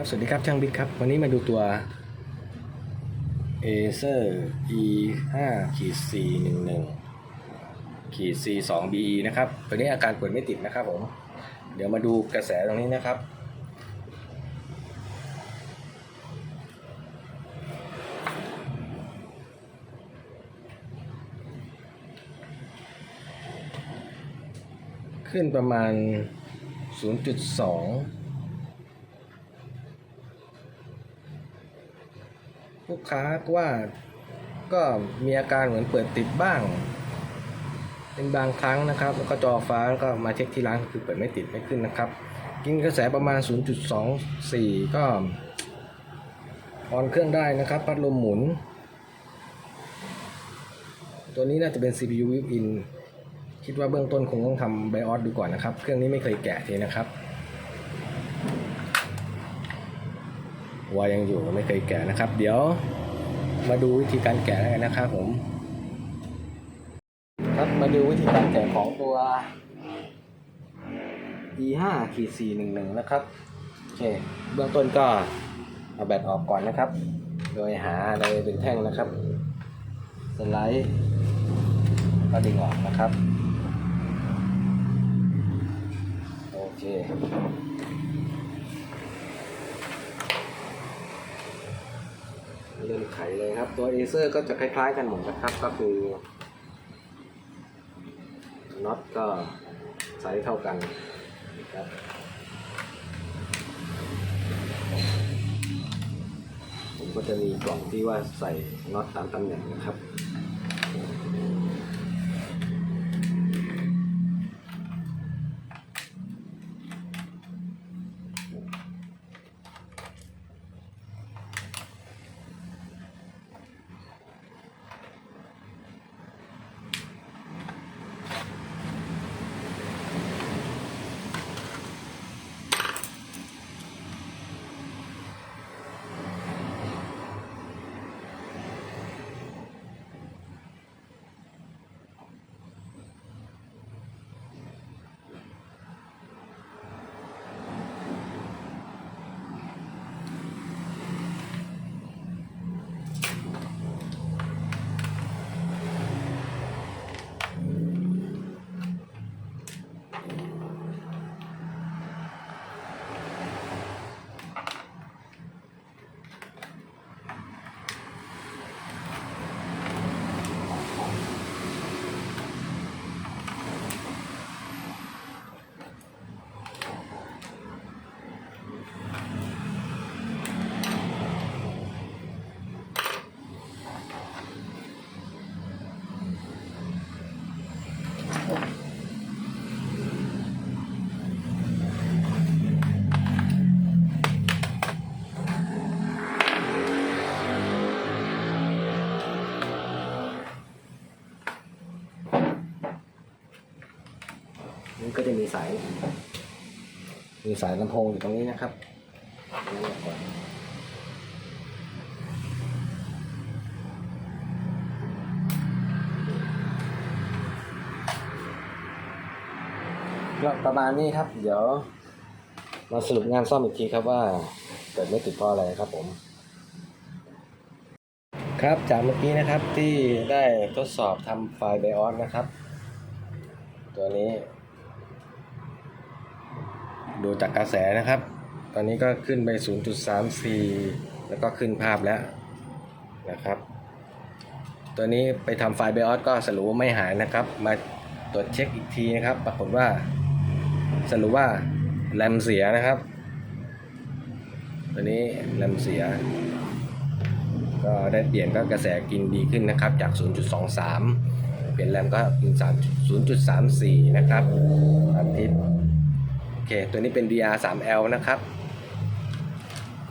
ครับสวัสดีครับช่างบิ๊กครับ วันนี้มาดูตัว Acer E 5ขีด4 1 1ขีด C 2 BE นะครับ ตัวนี้อาการเปิดไม่ติดนะครับผม เดี๋ยวมาดูกระแสตรงนี้นะครับ ขึ้นประมาณ 0.2 ลูกค้าว่าก็มีอาการเหมือนเปิดติดบ้าง เป็นบางครั้งนะครับ แล้วก็จอฟ้าแล้วก็มาเช็คที่ร้านคือเปิดไม่ติดไม่ขึ้นนะครับ กินกระแสประมาณ 0.24 ก็ออนเครื่องได้นะครับ พัดลมหมุน ตัวนี้น่าจะเป็น CPU built-in คิดว่าเบื้องต้นคงต้องทำไบออสดูก่อนนะครับ เครื่องนี้ไม่เคยแกะทีนะครับ วายังอยู่ไม่เคยแกะนะครับ เดี๋ยวมาดูวิธีการแกะแล้วกันนะครับผม ครับมาดูวิธีการแกะของตัว e5 ขีด411นะครับโอเคเบื้องต้นก็เอาแบตออกก่อนนะครับ โดยหาอะไรเป็นแท่งนะครับสไลด์ก็ดึงออกนะครับ โอเค เริ่มไขเลยครับ ตัวเอเซอร์ก็จะคล้าย ๆ กันหมดนะครับ ก็คือน็อตก็ไซส์เท่ากันนะครับผมก็จะมีกล่องที่ว่าใส่น็อตตามตำแหน่งนะครับ นี่ก็จะมีสาย มีสายลำโพงอยู่ตรงนี้นะครับเอาไว้ก่อนก็ประมาณนี้ครับ เดี๋ยว มาสรุปงานซ่อมอีกทีครับว่าเกิดไม่ติดเพราะอะไรครับผม ครับจากเมื่อกี้นะครับที่ได้ทดสอบทำไฟล์ไบออสนะครับ ตัวนี้ ดูจากกระแสนะครับ ตอนนี้ก็ขึ้นไป 0.34 แล้วก็ขึ้นภาพแล้วนะครับ ตัวนี้ไปทำไฟล์ไบออสก็สรุปว่าไม่หายนะครับ มาตรวจเช็คอีกทีนะครับ ปรากฏว่าสรุปว่าแรมเสียนะครับ ตัวนี้แรมเสีย ก็ได้เปลี่ยนก็กระแสกินดีขึ้นนะครับ จาก 0.23 เปลี่ยนแรมก็กิน3 0.34 นะครับอาทิตย์ เค ตัวนี้เป็น DR 3L นะครับ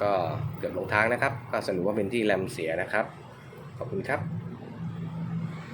ก็เกือบลงทางนะครับ ก็สรุปว่าเป็นที่แรมเสียนะครับ ขอบคุณครับ